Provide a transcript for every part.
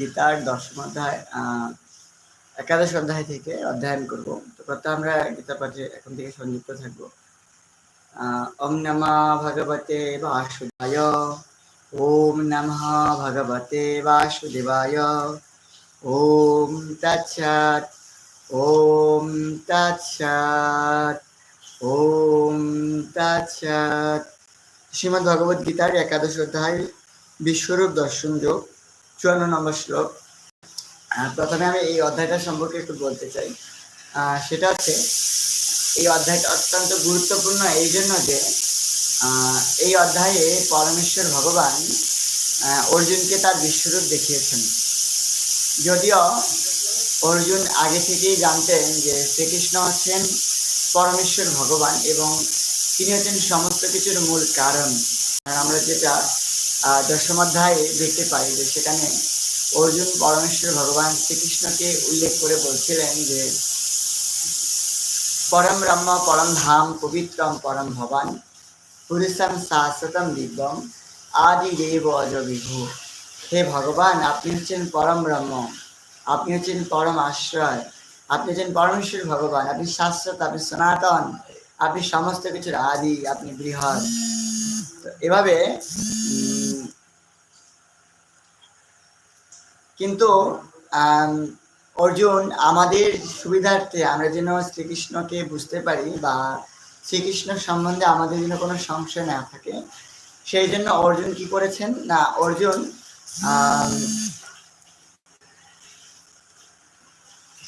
গীতার দশম অধ্যায় একাদশ অধ্যায় থেকে অধ্যয়ন করব। তো কত আমরা গীতা পাঠে এখন থেকে সংযুক্ত থাকব। ওম নমা ভগবতে বাসুদেবায়, ওম নমঃ ভগবতে বাসুদেবায়, ওম তৎসৎ ওম তৎসৎ ওম তৎসৎ। শ্রীমদ্ ভগবদ গীতার একাদশ অধ্যায়, বিশ্বরূপ দর্শন যোগ। চুয়ান্ন নম্বর শ্লোক। প্রথমে আমি এই অধ্যায়টা সম্পর্কে একটু বলতে চাই। সেটা হচ্ছে, এই অধ্যায়টা অত্যন্ত গুরুত্বপূর্ণ এই জন্য যে এই অধ্যায়ে পরমেশ্বর ভগবান অর্জুনকে তার বিশ্বরূপ দেখিয়েছেন। যদিও অর্জুন আগে থেকেই জানতেন যে শ্রীকৃষ্ণ হচ্ছেন পরমেশ্বর ভগবান এবং তিনি হচ্ছেন সমস্ত কিছুর মূল কারণ। আমরা যেটা দশম অধ্যায়ে দেখতে পাই যে সেখানে অর্জুন পরমেশ্বর ভগবান শ্রীকৃষ্ণকে উল্লেখ করে বলছিলেন যে, পরম ব্রহ্ম, পরম ধাম, পবিত্রম, পরম ভবান পুরুষম শাশ্বতম দিব্যম আদি দেব অজ বিভু হে ভগবান, আপনি হচ্ছেন পরম ব্রহ্ম, আপনি হচ্ছেন পরম আশ্রয়, আপনি হচ্ছেন পরমেশ্বর ভগবান, আপনি শাশ্বত, আপনি সনাতন, আপনি সমস্ত কিছুর আদি, আপনি বৃহৎ। এভাবে কিন্তু অর্জুন, আমাদের সুবিধার্থে আমরা যেন শ্রীকৃষ্ণকে বুঝতে পারি বা শ্রীকৃষ্ণ সম্বন্ধে আমাদের যেন কোনো সংশয় না থাকে, সেই জন্য অর্জুন কি করেছেন? না, অর্জুন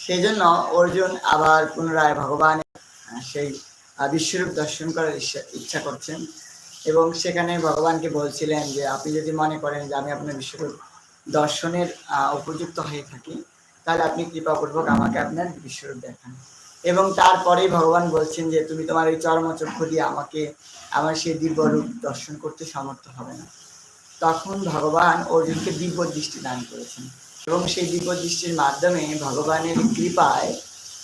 সেই জন্য অর্জুন আবার পুনরায় ভগবান সেই বিশ্বরূপ দর্শন করার ইচ্ছা করছেন এবং সেখানে ভগবানকে বলছিলেন যে, আপনি যদি মনে করেন যে আমি আপনার বিশ্বরূপ দর্শনের উপযুক্ত হয়ে থাকি। তাহলে আপনি কৃপাপূর্বক আমাকে আপনার বিশ্বরূপ দেখান। এবং তারপরেই ভগবান বলছেন যে, তুমি তোমার এই চর্মচক্ষু দিয়ে আমাকে, আমার সেই দিব্য রূপ দর্শন করতে সমর্থ হবে না। তখন ভগবান অর্জুনকে দিব্য দৃষ্টি দান করেছেন। এবং সেই দিব্য দৃষ্টির মাধ্যমে ভগবানের কৃপায়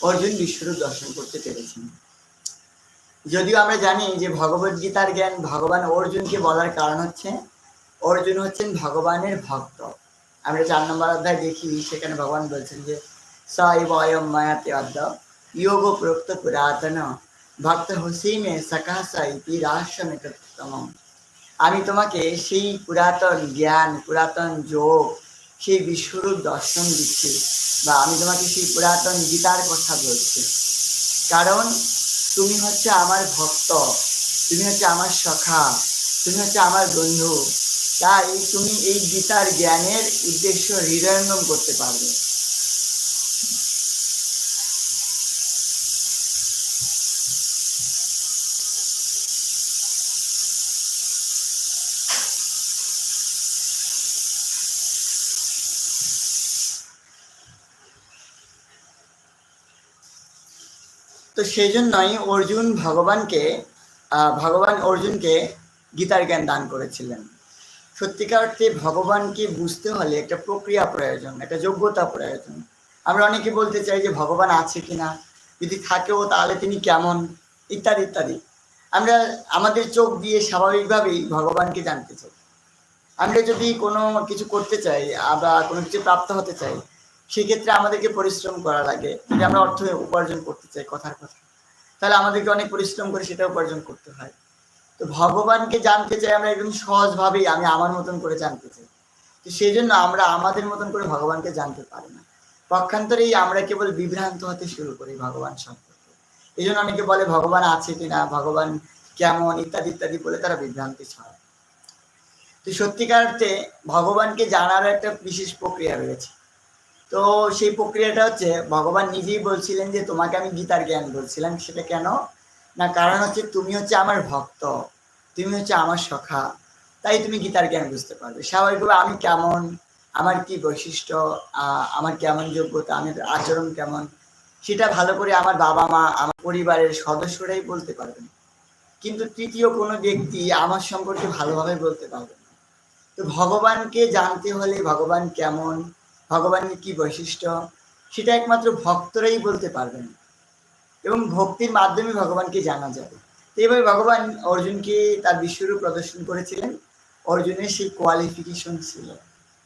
অর্জুন বিশ্বরূপ দর্শন করতে পেরেছেন। যদিও আমরা জানি যে, ভগবত গীতার জ্ঞান ভগবান অর্জুনকে বলার কারণ হচ্ছে, অর্জুন হচ্ছেন ভগবানের ভক্ত। আমরা চার নম্বর অধ্যায় দেখি, সেখানে ভগবান বলছেন যে সয়ম মায়াতে অদ্য যোগ প্রোক্ত পুরাতন ভক্ত হুসিমে সকাশা ইতি রাষ্ট্রমিতম আমি তোমাকে সেই পুরাতন জ্ঞান, পুরাতন যোগ, সেই বিশ্বরূপ দর্শন দিচ্ছি বা আমি তোমাকে সেই পুরাতন গীতার কথা বলছি। কারণ তুমি হচ্ছে আমার ভক্ত, তুমি হচ্ছে আমার সখা, তুমি হচ্ছে আমার বন্ধু তাই তুমি এই গীতার জ্ঞানের উদ্দেশ্য হৃদয়ঙ্গম করতে পারবে। তো সেই জন্যই অর্জুন ভগবানকে ভগবান অর্জুনকে গীতার জ্ঞান দান করেছিলেন। সত্যিকার অর্থে ভগবানকে বুঝতে হলে একটা প্রক্রিয়া প্রয়োজন, একটা যোগ্যতা প্রয়োজন। আমরা অনেকে বলতে চাই যে ভগবান আছে কিনা, যদি থাকেও তাহলে তিনি কেমন, ইত্যাদি ইত্যাদি। আমরা, আমাদের চোখ দিয়ে স্বাভাবিকভাবেই ভগবানকে জানতে চাই। আমরা যদি কোনো কিছু করতে চাই, বা কোনো কিছু প্রাপ্ত হতে চাই, সেক্ষেত্রে আমাদেরকে পরিশ্রম করা লাগে। যদি আমরা অর্থ উপার্জন করতে চাই কথার কথা, তাহলে আমাদেরকে অনেক পরিশ্রম করে সেটা উপার্জন করতে হয়। তো ভগবানকে জানতে চাই, আমরা একদম সহজভাবেই, আমি আমার মতন করে জানতে চাই। তো সেই জন্য আমরা আমাদের মতন করে ভগবানকে জানতে পারি না। পক্ষান্তরেই আমরা কেবল বিভ্রান্ত হতে শুরু করি ভগবান সম্পর্কে। এই জন্য অনেকে বলে, ভগবান আছে কিনা? ভগবান কেমন? ইত্যাদি ইত্যাদি বলে তারা বিভ্রান্তি ছড়ায়। তো সত্যিকার অর্থে ভগবানকে জানার একটা বিশেষ প্রক্রিয়া রয়েছে। তো সেই প্রক্রিয়াটা হচ্ছে, ভগবান নিজেই বলছিলেন যে, তোমাকে আমি গীতার জ্ঞান বলছিলাম, সেটা কেন কারণ হচ্ছে তুমি হচ্ছে আমার ভক্ত, তুমি হচ্ছে আমার সখা, তাই তুমি গীতার জ্ঞান বুঝতে পারবে। স্বাভাবিকভাবে আমি কেমন, আমার কি বৈশিষ্ট্য আমার কেমন যোগ্যতা, আমি আচরণ কেমন, সেটা ভালো করে আমার বাবা মা, আমার পরিবারের সদস্যরাই বলতে পারবেন কিন্তু তৃতীয় কোনো ব্যক্তি আমার সম্পর্কে ভালোভাবে বলতে পারবে না। তো ভগবানকে জানতে হলে ভগবান কেমন, ভগবানের কি বৈশিষ্ট্য, সেটা একমাত্র ভক্তরাই বলতে পারবেন এবং ভক্তির মাধ্যমে ভগবানকে জানা যাবে। তো এইভাবে ভগবান অর্জুনকে তার বিশ্বরূপ প্রদর্শন করেছিলেন। অর্জুনের সেই কোয়ালিফিকেশন ছিল,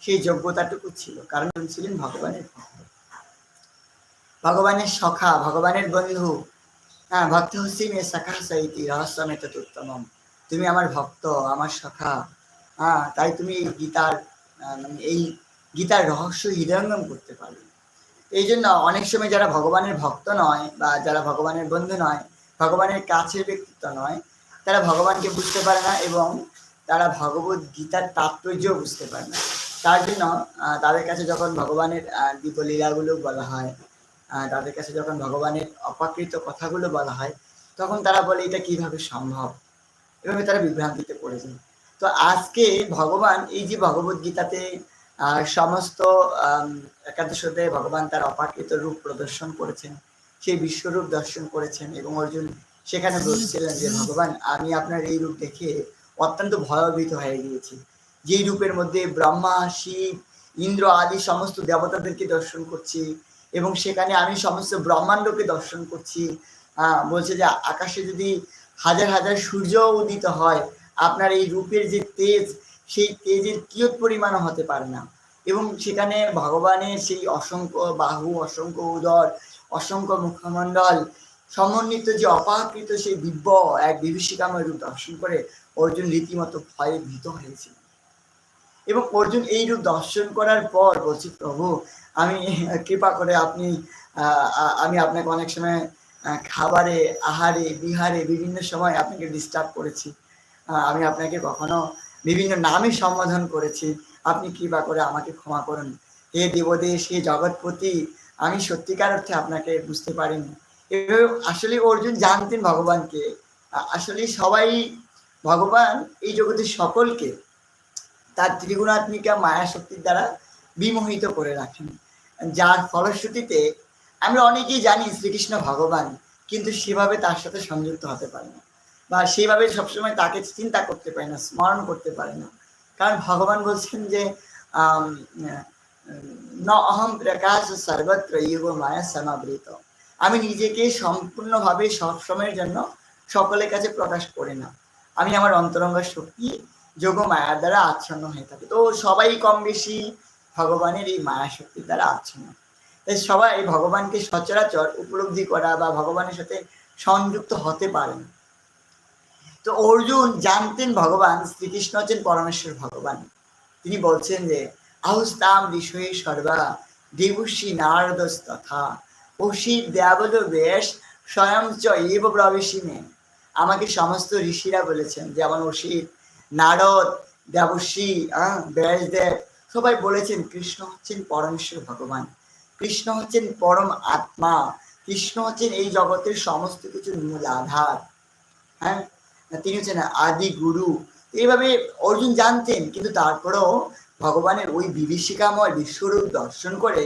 সেই যোগ্যতাটুকু ছিল, কারণ ছিলেন ভগবানের ভগবানের সখা, ভগবানের বন্ধু। হ্যাঁ ভক্ত হুসিন এ সখা সহিতি রহস্যমেত উত্তমম তুমি আমার ভক্ত, আমার সখা। হ্যাঁ তাই তুমি এই গীতার মানে এই গীতার রহস্য হৃদয়ঙ্গম করতে পারবে। এই জন্য অনেক সময় যারা ভগবানের ভক্ত নয় বা যারা ভগবানের বন্ধু নয়, ভগবানের কাছের ব্যক্তিত্ব নয়, তারা ভগবানকে বুঝতে পারে না এবং তারা ভগবত গীতার তাৎপর্য বুঝতে পারে না। তার জন্য তাদের কাছে যখন ভগবানের দীপলীলাগুলো বলা হয় তাদের কাছে যখন ভগবানের অপাকৃত কথাগুলো বলা হয়, তখন তারা বলে, এটা কীভাবে সম্ভব? এভাবে তারা বিভ্রান্তিতে পড়ে যায়। তো আজকে ভগবান এই যে ভগবত গীতাতে সমস্ত একাদশ অধ্যায়ে ভগবান তার অপাকৃত রূপ প্রদর্শন করেছেন, সেই বিশ্বরূপ দর্শন করেছেন এবং অর্জুন সেখানে বলছিলেন যে, ভগবান, আমি আপনার এই রূপ দেখে অত্যন্ত ভয়ভীত হয়ে গিয়েছি। যেই রূপের মধ্যে ব্রহ্মা, শিব, ইন্দ্র আদি সমস্ত দেবতাদেরকে দর্শন করছি এবং সেখানে আমি সমস্ত ব্রহ্মাণ্ডকে দর্শন করছি। বলছে যে, আকাশে যদি হাজার হাজার সূর্য উদিত হয়, আপনার এই রূপের যে তেজ, সেই তেজের কিয়ত পরিমাণও হতে পারে না। এবং সেখানে ভগবানের সেই অসংখ্য বাহু, অসংখ্য উদর, অসংখ্য মুখমণ্ডল সমন্বিত যে অপাকৃত সেই দিব্য এক বিভীষিকাময় রূপ দর্শন করে, অর্জুন রীতিমতো ভয়ে ভীত হয়েছিল। এবং অর্জুন এই রূপ দর্শন করার পর বলছি, প্রভু, আমি কৃপা করে আপনি আমি আপনাকে অনেক সময় খাবারে, আহারে, বিহারে বিভিন্ন সময় আপনাকে ডিস্টার্ব করেছি। আমি আপনাকে কখনো বিভিন্ন নামে সম্বোধন করেছি। আপনি কৃপা করে আমাকে ক্ষমা করুন? হে দেবদেশ, হে জগৎপতি, আমি সত্যিকার অর্থে আপনাকে বুঝতে পারিনি। এভাবে আসলে অর্জুন জানতেন ভগবানকে। আসলে সবাই, ভগবান এই জগতের সকলকে তার ত্রিগুণাত্মিকা মায়া শক্তির দ্বারা বিমোহিত করে রাখেন। যার ফলশ্রুতিতে আমরা অনেকেই জানি শ্রীকৃষ্ণ ভগবান, কিন্তু সেভাবে তার সাথে সংযুক্ত হতে পারে না বা সেইভাবে সবসময় তাকে চিন্তা করতে পারে না, স্মরণ করতে পারে না। কারণ ভগবান বলছেন যে ন অহম প্রকাশ সর্বত্র ইব মায়া সমাবৃত। আমি নিজেকে সম্পূর্ণভাবে সবসময়ের জন্য সকলের কাছে প্রকাশ করি না। আমি আমার অন্তরঙ্গ শক্তি যোগ মায়ার দ্বারা আচ্ছন্ন হয়ে থাকে। তো সবাই কম বেশি ভগবানের এই মায়া শক্তির দ্বারা আচ্ছন্ন। তাই সবাই ভগবানকে সচরাচর উপলব্ধি করা বা ভগবানের সাথে সংযুক্ত হতে পারে না। তো অর্জুন জানতেন ভগবান শ্রীকৃষ্ণ হচ্ছেন পরমেশ্বর ভগবান। তিনি বলছেন যে আহুস্তাম বিষয়ে সর্বা দেবশ্রী নারদস তথা অসি দেবল বেশ স্বয়ং চ এব প্রবেশিনে। আমাকে সমস্ত ঋষিরা বলেছেন যেমন অসিত নারদ দেবশ্রী আহ, ব্যাসদেব সবাই বলেছেন কৃষ্ণ হচ্ছেন পরমেশ্বর ভগবান। কৃষ্ণ হচ্ছেন পরম আত্মা কৃষ্ণ হচ্ছেন এই জগতের সমস্ত কিছুর মূল আধার। হ্যাঁ? তিনি হচ্ছেন আদি গুরু। এইভাবে অর্জুন জানতেন, কিন্তু তারপরেও ভগবানের ওই বিভীষিকাময় বিশ্বরূপ দর্শন করে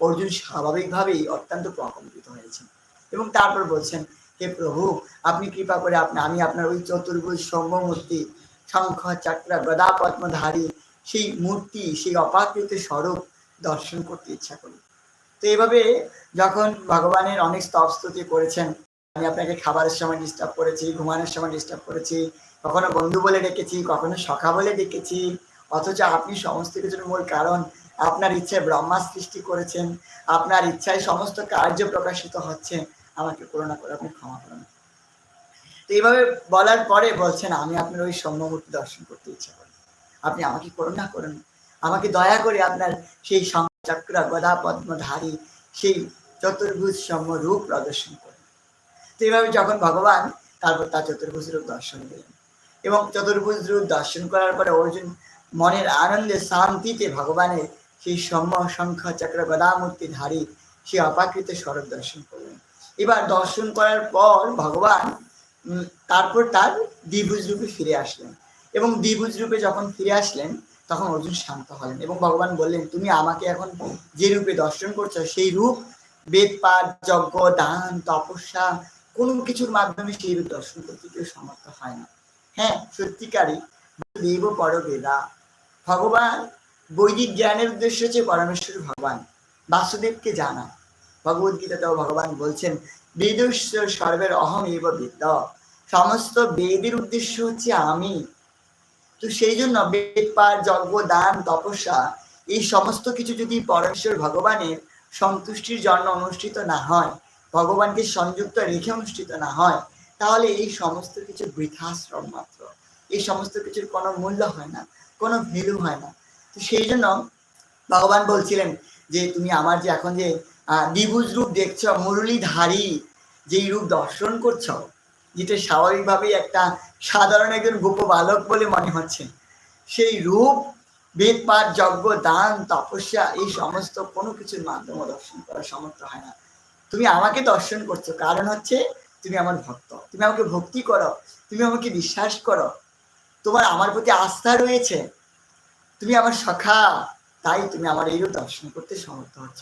অর্জুন স্বাভাবিকভাবেই অত্যন্ত প্রকম্পিত হয়েছেন। এবং তারপর বলছেন, হে প্রভু, আপনি কৃপা করে আপনি, আমি আপনার ওই চতুর্ভুজ সৌম্যমূর্তি শঙ্খ, চক্র, গদা, পদ্মধারী, সেই মূর্তি, সেই অপাকৃত স্বরূপ দর্শন করতে ইচ্ছা করি। তো এইভাবে যখন ভগবানের অনেক স্তব স্তুতি করেছেন আমি আপনাকে খাবারের সময় ডিস্টার্ব করেছি, ঘুমানোর সময় ডিস্টার্ব করেছি, কখনো বন্ধু বলে ডেকেছি, কখনো সখা বলে ডেকেছি, অথচ আপনি সমস্ত কিছুর মূল কারণ আপনার ইচ্ছায় ব্রহ্মা সৃষ্টি করেছেন, আপনার ইচ্ছায় সমস্ত কার্য প্রকাশিত হচ্ছে, আমাকে করুণা করে আপনি ক্ষমা করুন। তো এইভাবে বলার পরে বলছেন, আমি আপনার ওই সৌম্যমূর্তি দর্শন করতে ইচ্ছা করি। আপনি আমাকে করুণা করুন, আমাকে দয়া করে আপনার সেই চক্র গদা পদ্মধারী সেই চতুর্ভুজ সৌম্য রূপ প্রদর্শন করুন। তো এইভাবে যখন ভগবান, তারপর তার চতুর্ভুজ রূপ দর্শন দিলেন। এবং চতুর্ভুজ রূপ দর্শন করার পরে অর্জুন মনের আনন্দে শান্তিতে ভগবানের সেই সৌম্য শঙ্খ চক্র গদামূর্তি ধারী সেই অপাকৃত স্বরূপ দর্শন করলেন। এবার দর্শন করার পর ভগবান তারপর তার দ্বিভুজ রূপে ফিরে আসলেন। এবং দ্বিভুজ রূপে যখন ফিরে আসলেন, তখন অর্জুন শান্ত হলেন এবং ভগবান বললেন, তুমি আমাকে এখন যে রূপে দর্শন করছ, সেই রূপ বেদ পাঠ, যজ্ঞ, দান, তপস্যা কোনো কিছুর মাধ্যমে সেই দর্শন করতে কেউ সমর্থ হয় না। হ্যাঁ সত্যিকারই, দেব পর বেদা ভগবান বৈদিক জ্ঞানের উদ্দেশ্য হচ্ছে পরমেশ্বর ভগবান, বাসুদেবকে জানা। ভগবদ গীতাতেও ভগবান বলছেন, বেদস্য সর্বের অহম এব বিদ্য সমস্ত বেদের উদ্দেশ্য হচ্ছে আমি। তো সেই জন্য বেদ পাঠ, যজ্ঞ, দান, তপস্যা, এই সমস্ত কিছু যদি পরমেশ্বর ভগবানের সন্তুষ্টির জন্য অনুষ্ঠিত না হয় ভগবানকে সংযুক্ত রেখে অনুষ্ঠিত না হয়, তাহলে এই সমস্ত কিছু বৃথাশ্রম মাত্র। এই সমস্ত কিছুর কোনো মূল্য হয় না, কোনো ভ্যালু হয় না। তো সেই জন্য ভগবান বলছিলেন যে, তুমি আমার যে এখন যে দ্বিভুজ রূপ দেখছ, মুরলীধারী, যেই রূপ দর্শন করছ, যেটা স্বাভাবিকভাবেই একটা সাধারণ একজন গোপ বালক বলে মনে হচ্ছে, সেই রূপ, বেদ পাঠ, যজ্ঞ, দান, তপস্যা, এই সমস্ত কোনো কিছুর মাধ্যমে দর্শন করার সমর্থ হয় না। তুমি আমাকে দর্শন করছ। কারণ হচ্ছে তুমি আমার ভক্ত। তুমি আমাকে ভক্তি করো। তুমি আমাকে বিশ্বাস করো। তোমার আমার প্রতি আস্থা রয়েছে। তুমি আমার সখা। তাই তুমি আমার এইরূপ দর্শন করতে সমর্থ হচ্ছ।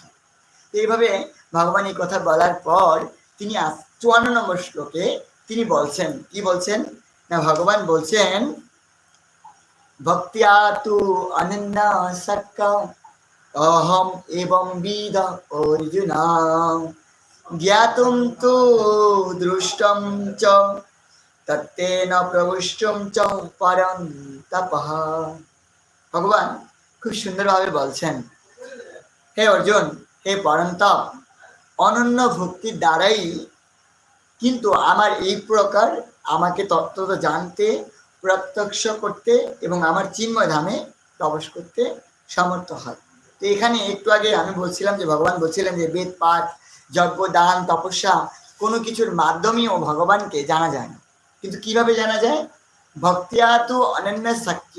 এইভাবে ভগবান এই কথা বলার পর তিনি চুয়ান্ন নম্বর শ্লোকে তিনি বলছেন, কি বলছেন? না, ভগবান বলছেন, ভক্তিয়া তু অনন্য সক্ক। অহম এবং বিদ অর্জুন। জ্ঞাতুম তু দৃষ্টম চ তত্তেন প্রবিষ্টম চ পরম তপঃ ভগবান খুব সুন্দরভাবে বলছেন, হে অর্জুন, হে পরন্তপ অনন্য ভক্তির দ্বারাই কিন্তু আমার এই প্রকার আমাকে তত্ত্ব জানতে, প্রত্যক্ষ করতে এবং আমার চিন্ময় ধামে প্রবেশ করতে সমর্থ হয়। তো এখানে একটু আগে আমি বলছিলাম যে, ভগবান বলছিলেন যে, বেদ পাঠ যজ্ঞ, দান, তপস্যা কোনো কিছুর মাধ্যমেও ভগবানকে জানা যায় না। কিন্তু কীভাবে জানা যায়? ভক্তিয়া তো অনন্য সত্য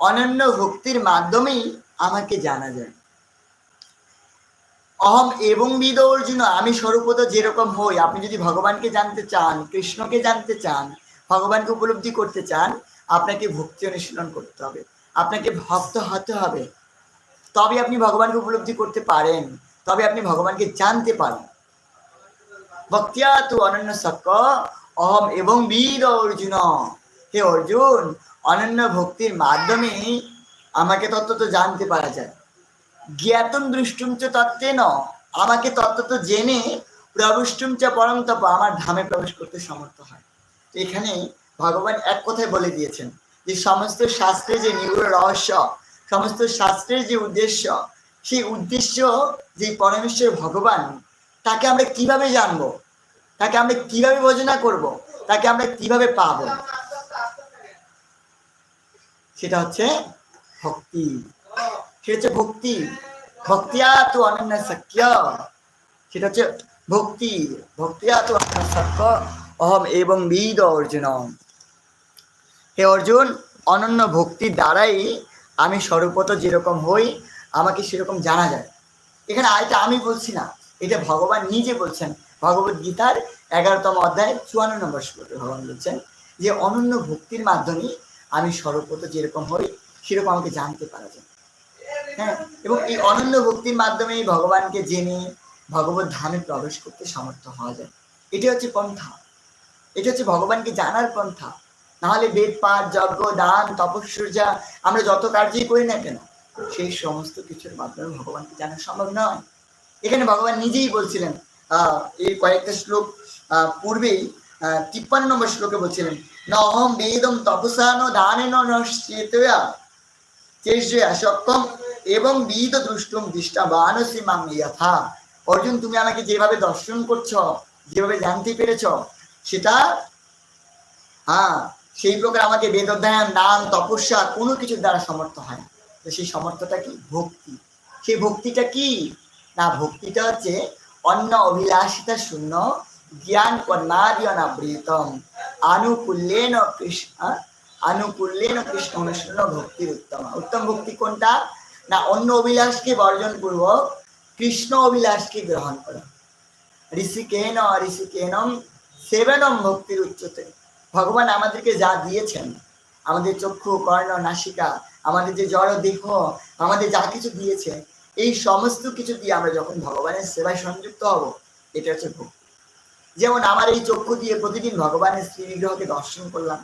অনন্য ভক্তির মাধ্যমেই আমাকে জানা যায়। অহম এবং বিদ অর্জুন, আমি স্বরূপত যেরকম হই, আপনি যদি ভগবানকে জানতে চান, কৃষ্ণকে জানতে চান, ভগবানকে উপলব্ধি করতে চান, আপনাকে ভক্তি অনুশীলন করতে হবে। আপনাকে ভক্ত হতে হবে। তবে আপনি ভগবানকে উপলব্ধি করতে পারেন। তবে আপনি ভগবানকে জানতে পারেন। ভক্তিয়া তু অনন্য সক্ক, অহম এবং বীর অর্জুন। হে অর্জুন, অনন্য ভক্তির মাধ্যমে আমাকে তত্ত্ব তো জানতে পারা যায়। জ্ঞাতম দৃষ্টুম চ তত্ত্বে ন আমাকে তত্ত্ব তো জেনে প্রবিষ্টুম চ পরম তপ, আমার ধামে প্রবেশ করতে সমর্থ হয়। এখানে ভগবান এক কথায় বলে দিয়েছেন যে, সমস্ত শাস্ত্রের যে নিগুড় রহস্য, সমস্ত শাস্ত্রের যে উদ্দেশ্য সেই উদ্দেশ্য যে পরমেশ্বর ভগবান, তাকে আমরা কীভাবে জানব? তাকে আমরা কীভাবে বোঝনা করব? তাকে আমরা কীভাবে পাবো? সেটা হচ্ছে ভক্তি। সেটা হচ্ছে ভক্তি। ভক্তিয়া তো অনন্য সক্য সেটা হচ্ছে ভক্তি। ভক্তিয়া তো অনন্য সক্য অহম এবং বিদ অর্জুন। হে অর্জুন, অনন্য ভক্তির দ্বারাই আমি স্বরূপত যেরকম হই আমাকে সেরকম জানা যায়। এখানে আয়টা আমি বলছি না, এটা ভগবান নিজে বলছেন। ভগবত গীতার এগারোতম অধ্যায় চুয়ান্ন নম্বর শ্লোকে ভগবান বলছেন যে, অনন্য ভক্তির মাধ্যমে আমি স্বরূপত যেরকম হই, সেরকম আমাকে জানতে পারা যায়। হ্যাঁ এবং এই অনন্য ভক্তির মাধ্যমে ভগবানকে জেনে ভগবত ধামে প্রবেশ করতে সমর্থ হওয়া যায়। এটি হচ্ছে পন্থা। এটি হচ্ছে ভগবানকে জানার পন্থা। নাহলে বেদ পাঠ, যজ্ঞ, দান তপস্যা আমরা যত কার্যই করি না কেন সেই সমস্ত কিছুর মাধ্যমে ভগবানকে জানা সম্ভব নয়। এখানে ভগবান নিজেই বলছিলেন এই কয়েকটা শ্লোক পূর্বেই তিপ্পান্ন নম্বর শ্লোকে বলছিলেন, নহম বেদম তপসা ন দানেন নশ্চেতয়া চেষ্টা সক্ষম এবং বিদ দৃষ্টম দৃষ্টা বানসী মাং যথা অর্জুন, তুমি আমাকে যেভাবে দর্শন করছ, যেভাবে জানতে পেরেছ, সেটা হ্যাঁ সেই প্রকার আমাকে বেদ অধ্যয়ন দান, তপস্যা কোনো কিছুর দ্বারা সমর্থ হয় না। তো সেই সমর্থটা কি? ভক্তি। সেই ভক্তিটা কি? না, ভক্তিটা হচ্ছে অন্য অভিলাষিতা শূন্য জ্ঞান কর্ণাদিয়না বৃতম আনুকূল্যেন কৃষ্ণ আনুকূল্যেন কৃষ্ণ অনুশীলন ভক্তির উত্তম। উত্তম ভক্তি কোনটা? না অন্য অভিলাষকে বর্জন পূর্বক কৃষ্ণ অভিলাষকে গ্রহণ করা। ঋষিকেন ঋষিকেনম সেবনম ভক্তির উচ্চতে। ভগবান আমাদেরকে যা দিয়েছেন, আমাদের চক্ষু, কর্ণ, নাসিকা আমাদের যে জড় দেহ, আমাদের যা কিছু দিয়েছে, এই সমস্ত কিছু দিয়ে আমরা যখন ভগবানের সেবায় সংযুক্ত হব, এটা হচ্ছে ভক্তি যেমন আমার এই চক্ষু দিয়ে প্রতিদিন ভগবানের শ্রী বিগ্রহকে দর্শন করলাম,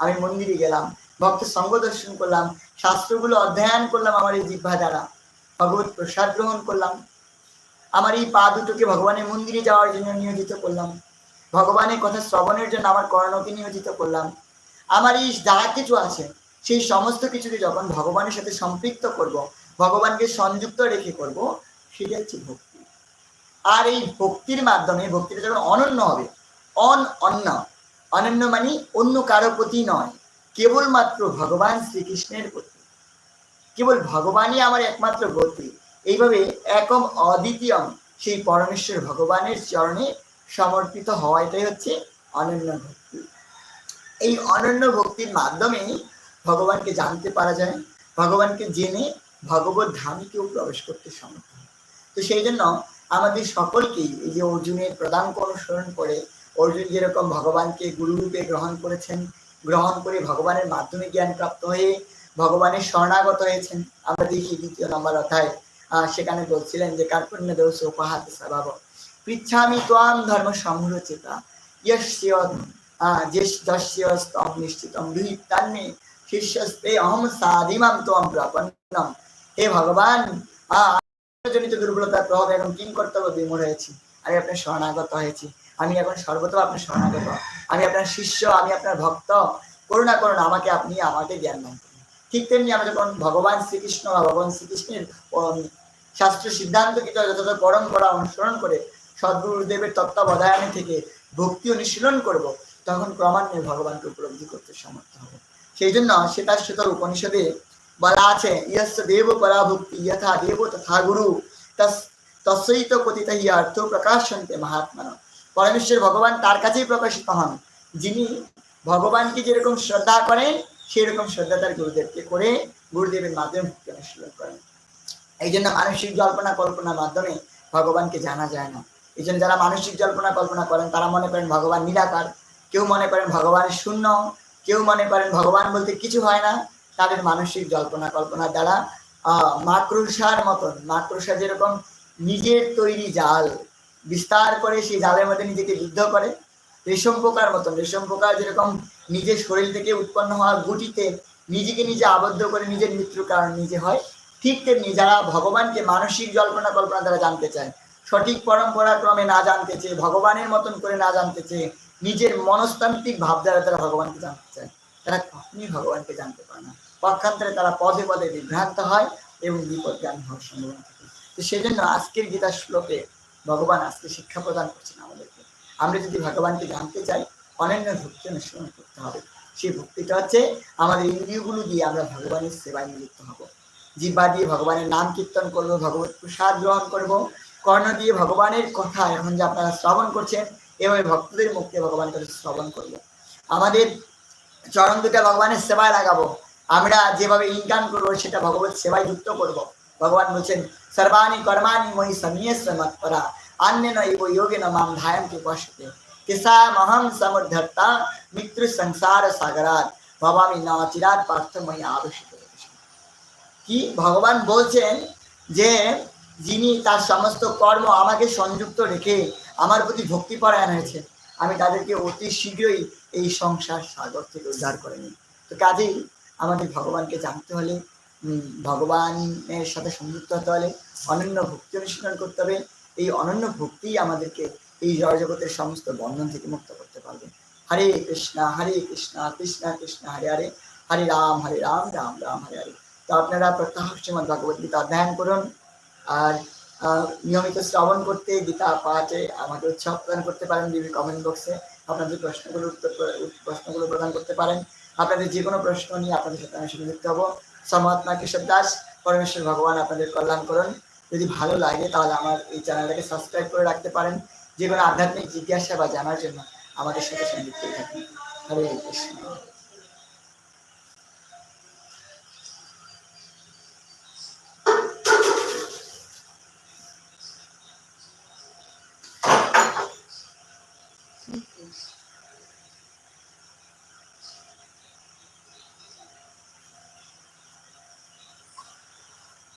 আমি মন্দিরে গেলাম, ভক্ত সঙ্গ দর্শন করলাম, শাস্ত্রগুলো অধ্যয়ন করলাম আমার এই জিহ্বা দ্বারা, ভগবত প্রসাদ গ্রহণ করলাম, আমার এই পা দুটোকে ভগবানের মন্দিরে যাওয়ার জন্য নিয়োজিত করলাম, ভগবানের কথা শ্রবণের জন্য আমার কর্ণকে নিয়োজিত করলাম, আমার এই যা কিছু আছে সেই সমস্ত কিছুকে যখন ভগবানের সাথে সম্পৃক্ত করব, ভগবানকে সংযুক্ত রেখে করব সেটা হচ্ছে ভক্তি। আর এই ভক্তির মাধ্যমে, ভক্তিটা যখন অনন্য হবে, অন অন্য, অনন্য মানে অন্য কারও প্রতি নয়, কেবলমাত্র ভগবান শ্রীকৃষ্ণের প্রতি। কেবল ভগবানই আমার একমাত্র গতি এইভাবে একম অদ্বিতীয়ম সেই পরমেশ্বর ভগবানের চরণে সমর্পিত হওয়া এটাই হচ্ছে অনন্য ভক্তি। এই অনন্য ভক্তির মাধ্যমেই ভগবানকে জানতে পারা যায়, ভগবানকে জেনে ভগবত ধামে কেউ প্রবেশ করতে সমর্থ তো সেই জন্য আমাদের সকলকেই এই যে অর্জুনের প্রদানকে অনুসরণ করে, অর্জুন যেরকম ভগবানকে গুরুরূপে গ্রহণ করেছেন, গ্রহণ করে ভগবানের মাধ্যমে জ্ঞান প্রাপ্ত হয়ে ভগবানের শরণাগত হয়েছেন, আমরা দেখি দ্বিতীয় নম্বর অধ্যায় সেখানে বলছিলেন যে, কার্পণ্য দোষ উপহাত স্বভাব পৃচ্ছামি ত্বাম ধর্ম শিষ্যস্তে অহম সাধিমাম ত্বম প্রপন্নম। হে ভগবান জনিত দুর্বলতার প্রভাবে এখন কিং কর্তব্য বিমূঢ় হয়েছি। আমি আপনার শরণাগত হয়েছি। আমি এখন সর্বত আপনার শরণাগত। আমি আপনার শিষ্য, আমি আপনার ভক্ত। করুণা করুন, আমাকে আপনি আমাকে জ্ঞান দান করুন। ঠিক তেমনি আমরা যখন ভগবান শ্রীকৃষ্ণ বা ভগবান শ্রীকৃষ্ণের শাস্ত্র সিদ্ধান্ত কিছু যথাযথ পরম্পরা অনুসরণ করে সদ্গুরুদেবের তত্ত্বাবধায়নে থেকে ভক্তি অনুশীলন করব, তখন ক্রমান্বয়ে ভগবানকে উপলব্ধি করতে সমর্থ হব। সেই জন্য সেতার উপনিষদে বলা আছে, ইয়স্য দেব পরা ভক্তি যথা দেব তথা গুরু, তস তস্যৈত কথিত অর্থ প্রকাশন্তে মহাত্মা পরমেশ্বর ভগবান তার কাছেই প্রকাশিত হন। যিনি ভগবানকে যেরকম শ্রদ্ধা করেন সেই রকম শ্রদ্ধা তার গুরুদেবকে করে গুরুদেবের মাধ্যমে ভক্তি অনুশীলন করেন। এই জন্য মানসিক জল্পনা কল্পনার মাধ্যমে ভগবানকে জানা যায় না। এই জন্য যারা মানসিক জল্পনা কল্পনা করেন, তারা মনে করেন ভগবান নিরাকার কেউ মনে করেন ভগবান শূন্য। কেউ মনে করেন ভগবান বলতে কিছু হয় না, তাদের মানসিক জল্পনা কল্পনার দ্বারা মাকড়সার মতন, মাকড়সা যেরকম নিজের তৈরি জাল, বিস্তার করে সেই জালের মধ্যে নিজেকে বিদ্ধ করে, রেশম পোকার মতন, রেশম পোকা যেরকম নিজের শরীর থেকে উৎপন্ন হওয়া গুটিতে নিজেকে নিজে আবদ্ধ করে নিজের মৃত্যুর কারণ নিজে হয়, ঠিক তেমনি যারা ভগবানকে মানসিক জল্পনা কল্পনা দ্বারা জানতে চায়, সঠিক পরম্পরা ক্রমে না জানতে চেয়ে, ভগবানের মতন করে না জানতে চেয়ে নিজের মনস্তান্ত্রিক ভাবধারা তারা ভগবানকে জানতে চায়। তারা কখনই ভগবানকে জানতে পারে না। পক্ষান্তরে তারা পদে পদে বিভ্রান্ত হয় এবং বিপদগামী হওয়ার সম্ভাবনা থাকে। তো সেজন্য আজকের গীতা শ্লোকে ভগবান আজকে শিক্ষা প্রদান করছেন আমাদেরকে। আমরা যদি ভগবানকে জানতে চাই, অনন্য ভক্তি অনুসরণ করতে হবে। সেই ভক্তিটা হচ্ছে আমাদের ইন্দ্রিয়গুলো দিয়ে আমরা ভগবানের সেবায় নিযুক্ত হব। জিব্বা দিয়ে ভগবানের নাম কীর্তন করব, ভগবত প্রসাদ গ্রহণ করব, কর্ণ দিয়ে ভগবানের কথা এখন যে আপনারা শ্রবণ করছেন এভাবে ভক্তদের মুখে ভগবান কথা শ্রবণ করব আমাদের চরণ দুটা ভগবানের সেবায় লাগাবো। আমরা যেভাবে ইনকাম করব, সেটা ভগবত সেবায় যুক্ত করব। ভগবান বলছেন, সর্বাণি কর্মাণি মই সমীয়স্ব মৎপরা অন্য নৈব যোগে মাম ধায়ন্তি পশ্যতে। কিসামহম সমুদ্ধর্তা মৃত্যু সংসার সাগরাত ভবামি না চিরাত পার্থ মই আবশ্যক কি? ভগবান বলছেন যে, যিনি তার সমস্ত কর্ম আমাকে সংযুক্ত রেখে আমার প্রতি ভক্তিপরায়ণ হয়েছে। আমি তাদেরকে অতি শীঘ্রই এই সংসার সাগর থেকে উদ্ধার করে নিই। তো কাজেই আমাদের ভগবানকে জানতে হলে ভগবানের সাথে সংযুক্ত হতে হলে অনন্য ভক্তি অনুশীলন করতে হবে। এই অনন্য ভক্তি আমাদেরকে এই জড়জগতের সমস্ত বন্ধন থেকে মুক্ত করতে পারবে। হরে কৃষ্ণ হরে কৃষ্ণ কৃষ্ণ কৃষ্ণ, হরে হরে হরে রাম হরে রাম রাম রাম, হরে হরে। তো আপনারা প্রত্যহ শ্রীমদ ভগবত গীতা অধ্যয়ন করুন। আর নিয়মিত শ্রবণ করতে গীতা পাঠে আমাকে উৎসাহ প্রদান করতে পারেন বিভিন্ন কমেন্ট বক্সে আপনাদের প্রশ্নগুলোর উত্তর প্রশ্নগুলো প্রদান করতে পারেন, আপনাদের যে কোনো প্রশ্ন নিয়ে আপনাদের সাথে আমি সুযোগ হব। সমহাত্মা কেশব দাস, পরমেশ্বর ভগবান আপনাদের কল্যাণ করুন। যদি ভালো লাগে তাহলে আমার এই চ্যানেলটাকে সাবস্ক্রাইব করে রাখতে পারেন। যে কোনো আধ্যাত্মিক জিজ্ঞাসা বা জানার জন্য আমাদের সাথে সংযুক্ত থাকুন। হরে কৃষ্ণ।